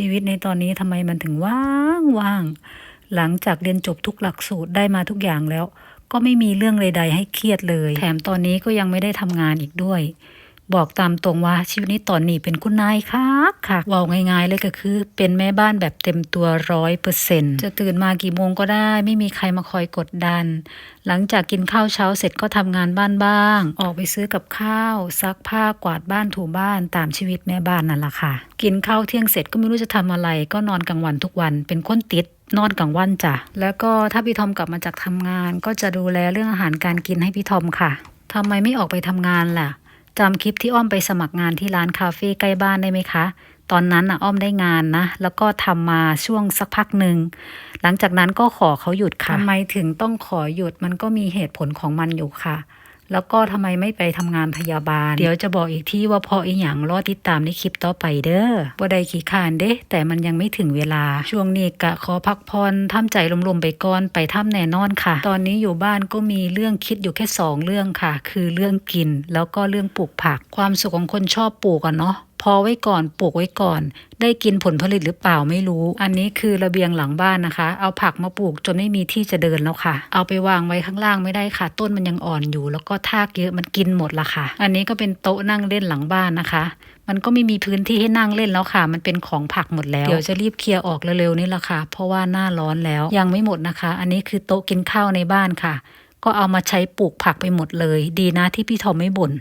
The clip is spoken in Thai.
ชีวิตในตอนนี้ทำไมมันถึงว่างว่าง หลังจากเรียนจบทุกหลักสูตรได้มาทุกอย่างแล้ว ก็ไม่มีเรื่องใดๆให้เครียดเลย แถมตอนนี้ก็ยังไม่ได้ทำงานอีกด้วย บอกตามตรงว่าชีวิตนี้ตอนนี้เป็นคุณนายค่ะค่ะว่าง่ายๆเลยก็คือ เป็นแม่บ้านแบบเต็มตัวร้อยเปอร์เซ็นจะตื่นมากี่โมงก็ได้ ไม่มีใครมาคอยกดดัน หลังจากกินข้าวเช้าเสร็จก็ทำงานบ้านบ้าง ออกไปซื้อกับข้าว ซักผ้ากวาดบ้านถูบ้านตามชีวิตแม่บ้านนั่นแหละค่ะ กินข้าวเที่ยงเสร็จก็ไม่รู้จะทำอะไร ก็นอนกลางวันทุกวันเป็นคนติดนอนกลางวันจ้ะ แล้วก็ถ้าพี่ทอมกลับมาจากทำงาน ก็จะดูแลเรื่องอาหารการกินให้พี่ทอมค่ะทำไมไม่ออกไปทำงานล่ะ จำคลิปที่อ้อมไปสมัครงานที่ร้านคาเฟ่ใกล้บ้านได้ไหมคะ ตอนนั้นน่ะอ้อมได้งานนะ แล้วก็ทำมาช่วงสักพักหนึ่ง หลังจากนั้นก็ขอเขาหยุดค่ะทำไมถึงต้องขอหยุดมันก็มีเหตุผลของมันอยู่ค่ะ แล้วก็ทำไมไม่ไปทำงานพยาบาล เดี๋ยวจะบอกอีกที่ว่าพออีหยังรอติดตามในคลิปต่อไปเด้อบ่ได้ขี้ขานเด้แต่มันยังไม่ถึงเวลา ช่วงนี้กะขอพักผ่อนทำใจลมๆไปก่อนไปถ้ำแน่นอนค่ะ ตอนนี้อยู่บ้านก็มีเรื่องคิดอยู่แค่สองเรื่องค่ะ คือเรื่องกิน แล้วก็เรื่องปลูกผัก ความสุขของคนชอบปลูกอะเนาะ พอไว้ก่อนปลูกไว้ก่อน ได้กินผลผลิตหรือเปล่าไม่รู้ อันนี้คือระเบียงหลังบ้านนะคะ เอาผักมาปลูกจนไม่มีที่จะเดินแล้วค่ะ เอาไปวางไว้ข้างล่างไม่ได้ค่ะ ต้นมันยังอ่อนอยู่ แล้วก็ทากเยอะมันกินหมดละค่ะ อันนี้ก็เป็นโต๊ะนั่งเล่นหลังบ้านนะคะมันก็ไม่มีพื้นที่ให้นั่งเล่นแล้วค่ะ มันเป็นของผักหมดแล้ว เดี๋ยวจะรีบเคลียร์ออกเร็วๆนี่แหละค่ะ เพราะว่าหน้าร้อนแล้ว ยังไม่หมดนะคะ อันนี้คือโต๊ะกินข้าวในบ้านค่ะ ก็เอามาใช้ปลูกผักไปหมดเลย ดีนะที่พี่ทอมไม่บ่น